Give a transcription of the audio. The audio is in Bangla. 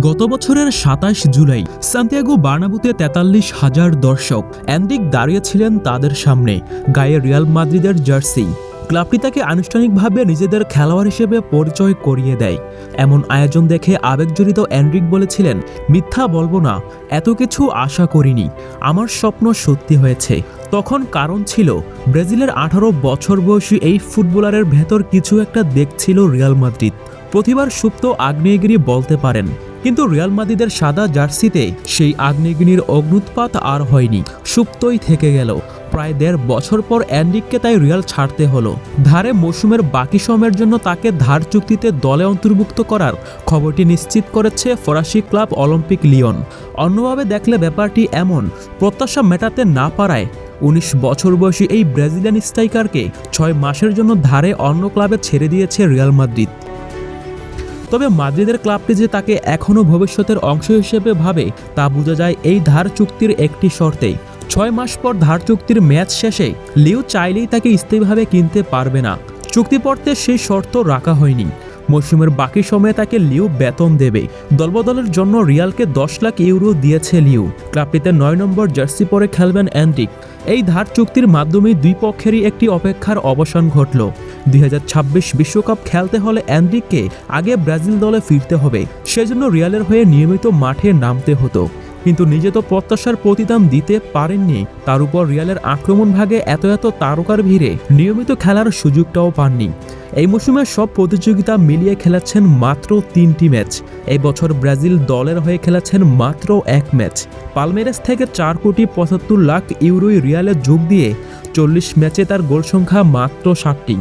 গত বছরের সাতাশ জুলাই সান্তিয়াগো বার্নাবুতে তেতাল্লিশ হাজার দর্শক অ্যান্ডিক দাঁড়িয়েছিলেন তাদের সামনে, গায়ে রিয়াল মাদ্রিদের জার্সি। ক্লাবটি তাকে আনুষ্ঠানিকভাবে নিজেদের খেলোয়াড় হিসেবে পরিচয় করিয়ে দেয়। এমন আয়োজন দেখে আবেগজড়িত অ্যান্ড্রিক বলেছিলেন, মিথ্যা বলব না, এত কিছু আশা করিনি, আমার স্বপ্ন সত্যি হয়েছে। তখন কারণ ছিল, ব্রাজিলের আঠারো বছর বয়সী এই ফুটবলারের ভেতর কিছু একটা দেখছিল রিয়াল মাদ্রিদ। প্রতিবার সুপ্ত আগ্নেয়গিরি বলতে পারেন কিন্তু রিয়াল মাদ্রিদের সাদা জার্সিতে সেই আগ্নেয়গিরির অগ্নুৎপাত আর হয়নি। সুপ্তই থেকে গেল। প্রায় দেড় বছর পর অ্যান্ডিককে তাই রিয়াল ছাড়তে হলো। ধারে মৌসুমের বাকি সময়ের জন্য তাকে ধার চুক্তিতে দলে অন্তর্ভুক্ত করার খবরটি নিশ্চিত করেছে ফরাসি ক্লাব অলিম্পিক লিওন। অন্যভাবে দেখলে ব্যাপারটি এমন, প্রত্যাশা মেটাতে না পারায় উনিশ বছর বয়সী এই ব্রাজিলিয়ান স্ট্রাইকারকে ছয় মাসের জন্য ধারে অন্য ক্লাবে ছেড়ে দিয়েছে রিয়াল মাদ্রিদ। তবে মাদ্রিদের ক্লাবটি যে তাকে এখনও ভবিষ্যতের অংশ হিসেবে ভাবে, তা বোঝা যায় এই ধার চুক্তির একটি শর্তেই। ছয় মাস পর ধার চুক্তির ম্যাচ শেষে লিও চাইলেই তাকে স্থায়ীভাবে কিনতে পারবে না। চুক্তিপত্রে সেই শর্ত রাখা হয়নি। মৌসুমের বাকি সময়ে তাকে লিও বেতন দেবে। দলবদলের জন্য রিয়ালকে দশ লাখ ইউরো দিয়েছে লিও। ক্লাবটিতে নয় নম্বর জার্সি পরে খেলবেন অ্যান্টিক এই ধার চুক্তির মাধ্যমে দুই পক্ষেরই একটি অপেক্ষার অবসান ঘটল। দুই বিশ্বকাপ খেলতে হলে অ্যান্ড্রিককে আগে ব্রাজিল দলে ফিরতে হবে। সেজন্য রিয়ালের হয়ে নিয়মিত মাঠে নামতে হতো। কিন্তু নিজে তো প্রত্যাশার প্রতিদান দিতে পারেননি। তার উপর রিয়ালের আক্রমণ ভাগে এত এত তারকার ভিড়ে নিয়মিত খেলার সুযোগটাও পাননি। এই মৌসুমে সব প্রতিযোগিতা মিলিয়ে খেলেছেন মাত্র তিনটি ম্যাচ। এই বছর ব্রাজিল দলের হয়ে খেলেছেন মাত্র এক ম্যাচ। পালমেরেস থেকে চার কোটি পঁচাত্তর লাখ ইউরোই রিয়ালে যোগ দিয়ে চল্লিশ ম্যাচে তার গোল সংখ্যা মাত্র ষাটটি